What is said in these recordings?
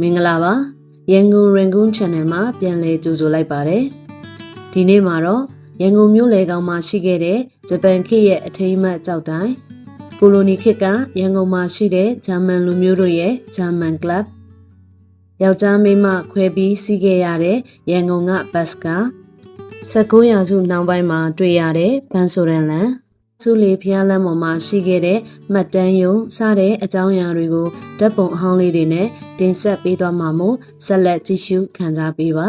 မင်္ဂလာပါရန်ကုန် Rangoon Channel မှာပြန်လည်ကြိုဆိုလိုက်ပါတယ်ဒီနေ့မှာတော့ရန်ကုန်မြို့လေကောင်မှာရှိခဲ့တဲ့ဂျပန်ခေတ်ရဲ့အထိမ်းအမှတ်ကြောက်တိုင်းကိုလိုနီခေတ်ကရန်ကုန်မှာရှိတဲ့ဂျာမန်လူမျိုးတို့ရဲ့ဂျာမန်ကလပ်ယောက်ျားမိန်းမခွဲပြီးစီးခဲ့ရတဲ့ရန်ကုန်ကဘတ်စကာ19ရာစုနောက်ပိုင်းမှာတွေ့ရတဲ့ဘန်ဆိုရန်လန် စုလီဖျားလမ်းပေါ်မှာရှိခဲ့တဲ့မှတ်တမ်းယုံစတဲ့အကြောင်းအရာတွေကိုဓာတ်ပုံအဟောင်းလေးတွေနဲ့တင်ဆက်ပေးသွားမှာမို့ဆက်လက်ကြည့်ရှုခံစားပေးပါ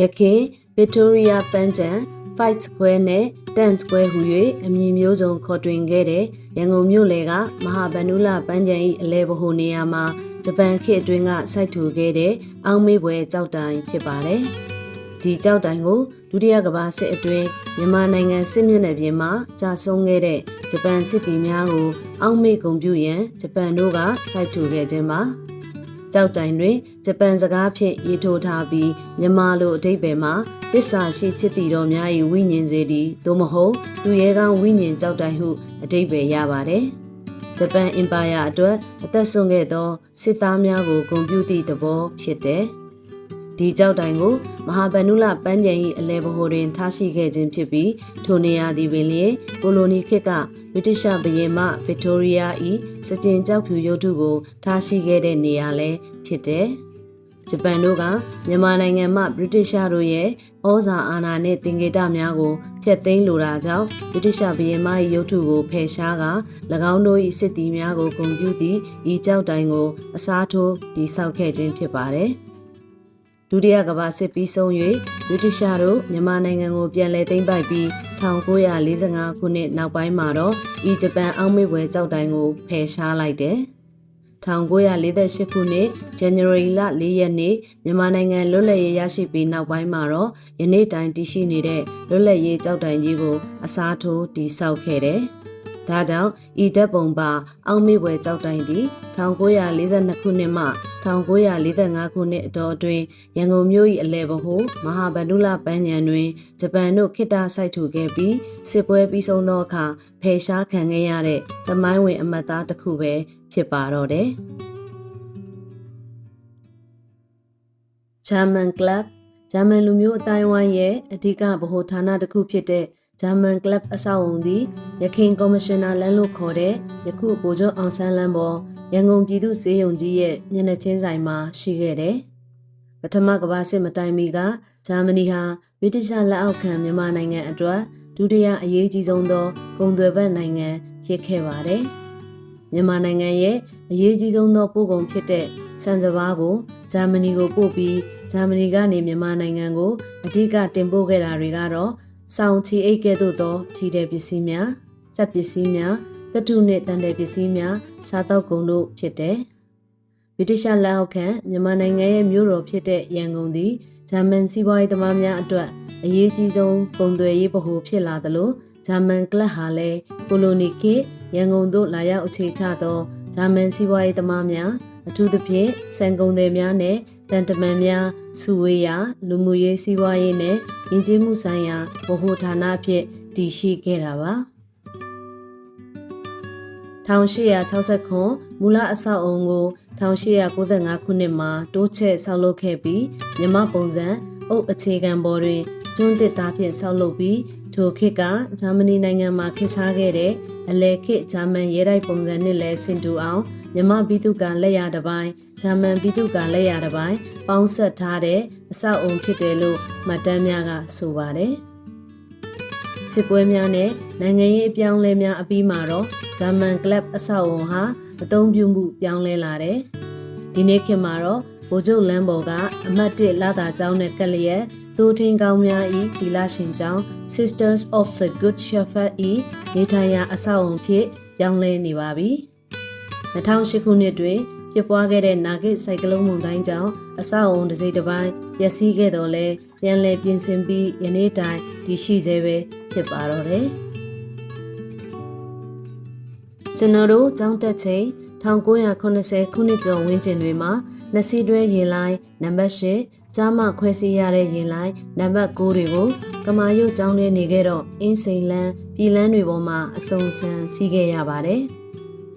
ယခင်ဗစ်တိုးရီးယားပန်းချံ Fight Square နဲ့ Dance Square ဟူ၍အမည်မျိုးစုံခေါ်တွင်ခဲ့တဲ့ရန်ကုန်မြို့လေကမဟာဗန္ဓုလပန်းချံ၏အလဲဗဟိုနေရာမှာဂျပန်ခေတ်အတွင်းကစိုက်ထူခဲ့တဲ့အောင်းမေးပွဲကြောက်တိုင်ဖြစ်ပါတယ်။ဒီကြောက်တိုင်ကိုဒုတိယကမ္ဘာစစ်အတွင်းမြန်မာနိုင်ငံစစ်မျက်နှာပြင်မှာကြာဆုံးခဲ့တဲ့ဂျပန်စစ်သည်များကိုအောင်းမေးဂုံပြုရန်ဂျပန်တို့ကစိုက်ထူခဲ့ခြင်းပါ။ ကြောက်တိုင်တွင်ဂျပန်စကားဖြင့်ရေးထိုးထားပြီးမြန်မာလိုအဓိပ္ပာယ်မှာတစ္ဆာရှိချစ်တီတော်များ၏ဝိညာဉ်စေတီသို့မဟုတ်သူရဲကောင်းဝိညာဉ်ကြောက်တိုင်ဟုအဓိပ္ပာယ်ရပါတယ်။ဂျပန်အင်ပါယာအတွက်အသက်ဆုံးခဲ့သောစစ်သားများကိုဂုဏ်ပြုသည့်သဘောဖြစ်တယ်။ ဒီကြောက်တိုင်ကိုမဟာဗန္ဓုလပန်းကျင်၏အလဲဘဟိုတွင်ထားရှိခဲ့ခြင်းဖြစ်ပြီးထိုနေရာသည်ပင်လျင်ကိုလိုနီခေတ်ကဗြိတိရှဘုရင်မဗစ်တိုးရီးယား၏စကြင်ကြောက်ဖြူရုပ်ထုကိုထားရှိခဲ့တဲ့နေရာလည်းဖြစ်တယ်။ဂျပန်တို့ကမြန်မာနိုင်ငံမှဗြိတိရှတို့ရဲ့ဩဇာအာဏာနဲ့တင်ကေတများကိုဖျက်သိမ်းလိုတာကြောင့်ဗြိတိရှဘုရင်မ၏ရုပ်ထုကိုဖယ်ရှားက၎င်းတို့၏စစ်သည်များကိုဂုဏ်ပြုသည့်ဤကြောက်တိုင်ကိုအစားထိုးတည်ဆောက်ခဲ့ခြင်းဖြစ်ပါတယ်။ ဒုတိယကမ္ဘာစစ်ပြီးဆုံး၍ဗြိတိရှတို့မြန်မာနိုင်ငံကိုပြန်လည်သိမ်းပိုက်ပြီး1945ခုနှစ်နောက်ပိုင်းမှာတော့ဤဂျပန်အောက်မေ့ပွဲကြောက်တိုင်ကိုဖယ်ရှားလိုက်တယ်။1948ခုနှစ် January လ4ရက်နေ့မြန်မာနိုင်ငံလွတ်လပ်ရေးရရှိပြီးနောက်ပိုင်းမှာတော့ယနေ့တိုင်တည်ရှိနေတဲ့လွတ်လပ်ရေးကြောက်တိုင်ကြီးကိုအစားထိုးတည်ဆောက်ခဲ့တယ်။ ဒါကြောင့်ဤဓာတ်ပုံပါ အောင်မေ့ပွဲကြောက်တိုင်သည်1942ခုနှစ်မှ1945ခုနှစ်အတော်အတွင်းရန်ကုန်မြို့၏အလဲဘဟုမဟာဗန္ဓုလပန်းညံတွင်ဂျပန်တို့ခိတ္တစိုက်ထူခဲ့ပြီးစစ်ပွဲပြီးဆုံးသောအခါဖယ်ရှားခံခဲ့ရတဲ့သမိုင်းဝင်အမတ်သားတစ်ခုပဲဖြစ်ပါတော့တယ်။ German Club ဂျာမန်လူမျိုးအတိုင်းဝိုင်းရဲ့အဓိကဗဟိုဌာနတစ်ခုဖြစ်တဲ့ ဂျာမန်ကလပ်အဆောက်အုံသည်ရခိုင်ကော်မရှင်နာလမ်းလို့ခေါ်တဲ့ယခုဗိုလ်ချုပ်အောင်ဆန်းလမ်းပေါ်ရန်ကုန်ပြည်သူ့စေယုံကြီးရဲ့မျက်နှာချင်းဆိုင်မှာရှိခဲ့တယ်။ပထမကမ္ဘာစစ်မတိုင်မီကဂျာမနီဟာဗြိတိရှလက်အောက်ခံမြန်မာနိုင်ငံအတွက်ဒုတိယအရေးကြီးဆုံးသောကုန်သွယ်ဘက်နိုင်ငံဖြစ်ခဲ့ပါတယ်။မြန်မာနိုင်ငံရဲ့အရေးကြီးဆုံးသောပို့ကုန်ဖြစ်တဲ့စံစပါးကိုဂျာမနီကိုပို့ပြီးဂျာမနီကနေမြန်မာနိုင်ငံကိုအဓိကတင်ပို့ခဲ့တာတွေကတော့ စောင်ချီအိတ်ကဲ့သို့သောချီတဲ့ပစ္စည်းများစက်ပစ္စည်းများတတုနှင့်တန်တဲ့ပစ္စည်းများစားတောက်ကုန်တို့ဖြစ်တယ်။ဗြိတိရှလက်အောက်ခံမြန်မာနိုင်ငံရဲ့မြို့တော်ဖြစ်တဲ့ရန်ကုန်သည်ဂျာမန်စီးပွားရေးသမားများအတွက်အရေးကြီးဆုံးပုံသွယ်ရေးဗဟိုဖြစ်လာသလိုဂျာမန်ကလပ်ဟာလည်းကိုလိုနီခေရန်ကုန်သို့လာရောက်အခြေချသောဂျာမန်စီးပွားရေးသမားများ အထူးသဖြင့်စံကုန်သည်များနဲ့တန်တမန်များစုဝေးရာလူမှုရေးစီးပွားရေးနဲ့ယဉ်ကျေးမှုဆိုင်ရာဗဟိုဌာနအဖြစ်တည်ရှိခဲ့တာပါ1869မူလအဆောက်အုံကို1895ခုနှစ်မှာတိုးချဲ့ဆောက်လုပ်ခဲ့ပြီးမြမပုံစံအုပ်အခြေခံပေါ်တွင်ကျွန်းတစ်သားဖြင့်ဆောက်လုပ်ပြီးထိုခေတ်ကဂျာမနီနိုင်ငံမှာခေတ်စားခဲ့တဲ့အလဲခေတ်ဂျာမန်ရဲတိုက်ပုံစံနဲ့လည်းဆင်တူအောင် မြမဘီတုကလက်ရတစ်ပိုင်းဂျာမန်ဘီတုကလက်ရတစ်ပိုင်းပေါင်းဆက်ထားတဲ့အဆောက်အုံဖြစ်တယ်လို့မှတ်တမ်းများကဆိုပါတယ်စစ်ပွဲများနဲ့နိုင်ငံရေးအပြောင်းလဲများအပြီးမှာတော့ဂျာမန်ကလပ်အဆောက်အုံဟာအသုံးပြုမှုပြောင်းလဲလာတယ်ဒီနေ့ခေတ်မှာတော့ဗိုလ်ချုပ်လမ်းပေါ်ကအမတ်1လာတာကျောင်းနဲ့ကက်လျက်သိုးထင်းကောင်းများဤဒီလရှင်ကျောင်း Sisters of the Good Shepherd ဤနေထိုင်ရာအဆောက်အုံဖြစ်ပြောင်းလဲနေပါပြီ 2008ခုနှစ်တွင်ဖြစ်ပွားခဲ့တဲ့နာဂစ်စိုက်ကလုံးမုန်တိုင်းကြောင့်အဆောက်အုံတစ်စိတ်တစ်ပိုင်းပျက်စီးခဲ့တော့လဲပြန်လည်ပြင်ဆင်ပြီးယနေ့တိုင်တည်ရှိသေးပဲဖြစ်ပါတော့တယ်။ကျွန်တော်တို့ကျောင်းတက်ချိန်1980ခုနှစ်ကျော်ဝန်းကျင်တွေမှာနစီတွဲရင်လိုင်းနံပါတ်8ကြားမှခွဲစီရတဲ့ရင်လိုင်းနံပါတ်9တွေကိုကမာရုတ်ကျောင်းထဲနေခဲ့တော့အင်းစိန်လန်းပြည်လန်းတွေပေါ်မှာအစုံစံစီးခဲ့ရပါတယ်။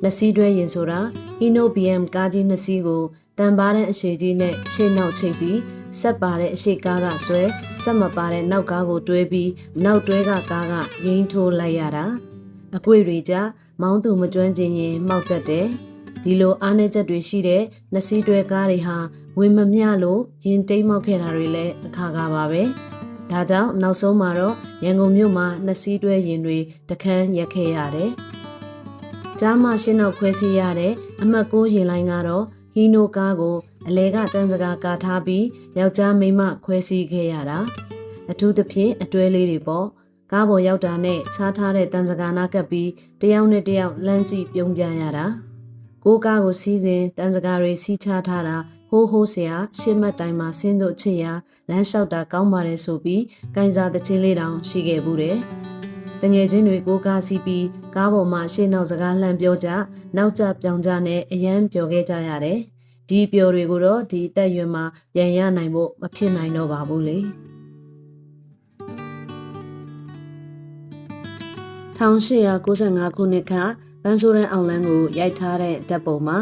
နစီတွဲရင်ဆိုတာဟီနို BM ကားကြီးနှစ်စီးကိုတန်ပါတဲ့အရှိကြီးနဲ့ရှေ့နောက်ချိတ်ပြီးဆက်ပါတဲ့အရှိကားကဆွဲဆက်မပါတဲ့နောက်ကားကိုတွဲပြီးနောက်တွဲကကားကရင်းထိုးလိုက်ရတာအကွေတွေကြမောင်းသူမကျွမ်းကျင်ရင်မှောက်တတ်တယ်ဒီလိုအားနည်းချက်တွေရှိတဲ့နစီတွဲကားတွေဟာဝင်မမျှလို့ရင်တိမ်မောက်ခဲ့တာတွေလည်းအခါကားပါပဲဒါကြောင့်နောက်ဆုံးမှာတော့ရန်ကုန်မြို့မှာနစီတွဲရင်တွေတခန်းရက်ခဲ့ရတယ် ကြားမှရှင်းနောက်ခွဲစီရတဲ့အမှတ်6ရင်လိုင်းကတော့ဟီနိုကားကိုအလဲကတန်းစကားကာထားပြီးယောက်ျားမိန်းမခွဲစီခဲ့ရတာအထူးသဖြင့်အတွဲလေးတွေပေါ့ကားပေါ်ရောက်တာနဲ့ချားထားတဲ့တန်းစကားနာကပ်ပြီးတယောက်နဲ့တယောက်လမ်းကြည့်ပြုံးပြရတာကိုကားကိုစီးစဉ်တန်းစကားတွေစီးချထားတာဟိုးဟိုးဆရာရှင်းမတ်တိုင်းမှာဆင်းစို့ချစ်ရာလမ်းလျှောက်တာကောင်းပါတယ်ဆိုပြီးကင်စာတချင်းလေးတောင်ရှိခဲ့ဘူးတယ်တငယ်ချင်းတွေကိုကားစီးပြီး ကားပေါ်မှာရှေ့နောက်စကားလှမ်းပြောကြနောက်ကျပြောင်ကြနဲ့အရန်ပြောခဲ့ကြရတယ်ဒီပျော်တွေကိုတော့ဒီအသက်အရွယ်မှာပြန်ရနိုင်ဖို့မဖြစ်နိုင်တော့ပါဘူးလေ1895ခုနှစ်ကဗန်ဆိုရန်အောင်လန်းကိုရိုက်ထားတဲ့တပ်ပုံမှာ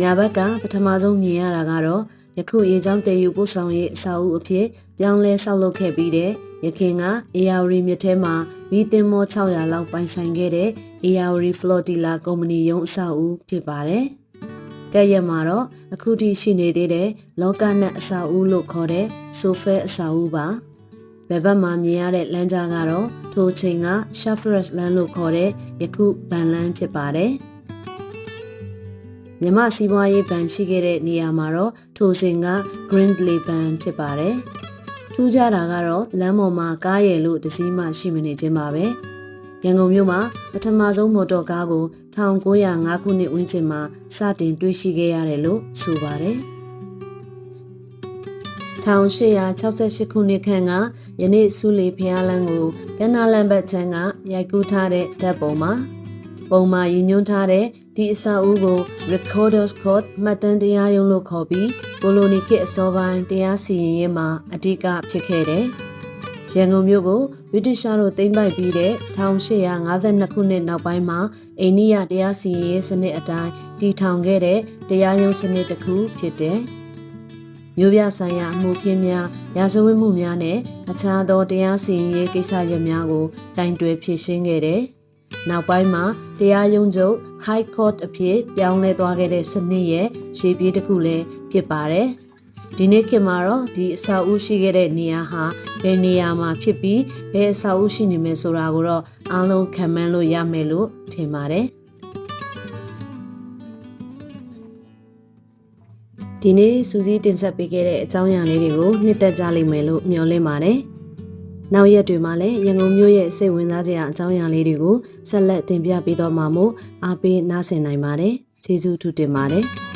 ညာဘက်ကပထမဆုံးမြင်ရတာကတော့ယခုရေချောင်းတည်ယူပို့ဆောင်ရေးအစာအုပ်အဖြစ်ပြောင်းလဲဆောက်လုပ်ခဲ့ပြီးတဲ့ ရခင်ကအေယာဝရီမြစ်ထဲမှာမီတင်မော600လောက်ပိုင်ဆိုင်ခဲ့တဲ့အေယာဝရီဖလော်တီလာကုမ္ပဏီရုံးအဆောက်အဦဖြစ်ပါတယ်။ကဲ့ရက်မှာတော့အခုထိရှိနေသေးတဲ့လောကနတ်အဆောက်အဦလို့ခေါ်တဲ့ဆိုဖဲအဆောက်အဦပါ။ဘယ်ဘက်မှာမြင်ရတဲ့လမ်းကြားကတော့ထိုချိန်က Shafresh လမ်းလို့ခေါ်တဲ့ယခုဗန်လမ်းဖြစ်ပါတယ်။မြမစီးပွားရေးဘဏ်ရှိခဲ့တဲ့နေရာမှာတော့ထိုစဉ်က Grindley ဘဏ်ဖြစ်ပါတယ်။ထူး ခြားတာကတော့လမ်းပေါ်မှာကားရည်လို့တစည်းမှရှိမနေခြင်းပါပဲ။ရန်ကုန်မြို့မှာပထမဆုံးမော်တော်ကားကို1905ခုနှစ်ဝန်းကျင်မှာစတင်တွေ့ရှိခဲ့ရတယ်လို့ဆိုပါတယ်။1868ခုနှစ်ခန့်ကယနေ့ဆူလီဖျားလန်းကိုကန္နာလန်ဘတ်ချန်ကရိုက်ကူးထားတဲ့ဓာတ်ပုံမှာပုံမှာရည်ညွှန်းထားတဲ့ဒီအဆောက်အဦကို Recorders Court မှတ်တမ်းတရားရုံးလို့ခေါ်ပြီး ကိုလိုနီခေတ်အစောပိုင်းတရားစီရင်ရေးမှာအဓိကဖြစ်ခဲ့တယ်။ရန်ကုန်မြို့ကိုဗြိတိရှားတို့သိမ်းပိုက်ပြီးတဲ့1852ခုနှစ်နောက်ပိုင်းမှာအိန္ဒိယတရားစီရင်ရေးစနစ်အတိုင်းတည်ထောင်ခဲ့တဲ့တရားရုံးစနစ်တစ်ခုဖြစ်တယ်။မြို့ပြဆိုင်ရာအမှုခင်းများရာဇဝတ်မှုများနဲ့အခြားသောတရားစီရင်ရေးကိစ္စရပ်များကိုတိုင်တွယ်ဖြေရှင်းခဲ့တယ်။ နောက်ပိုင်းမှာတရားရုံးချုပ် High Court အဖြစ်ပြောင်းလဲသွားခဲ့တဲ့စနစ်ရဲ့ရှေ့ပြေးတစ်ခုလည်းဖြစ်ပါတယ်။ဒီနေ့ခေတ်မှာတော့ဒီအဆောက်အဦရှိခဲ့တဲ့နေရာဟာဘယ်နေရာမှာဖြစ်ပြီးဘယ်အဆောက်အဦရှိနေမယ်ဆိုတာကိုတော့အားလုံးခံမှန်းလို့ရမယ်လို့ထင်ပါတယ်။ဒီနေ့စူးစီးတင်ဆက်ပေးခဲ့တဲ့အကြောင်းအရာလေးတွေကိုနှစ်သက်ကြလိမ့်မယ်လို့မျှော်လင့်ပါတယ်။ နောက်ရက်တွေမှာလည်းရန်ကုန်မြို့ရဲ့စိတ်ဝင်စားစရာအကြောင်းအရာလေးတွေကိုဆက်လက်တင်ပြပေးတော့မှာမို့အားပေးနားဆင်နိုင်ပါတယ်။ကျေးဇူးထူးတင်ပါတယ်။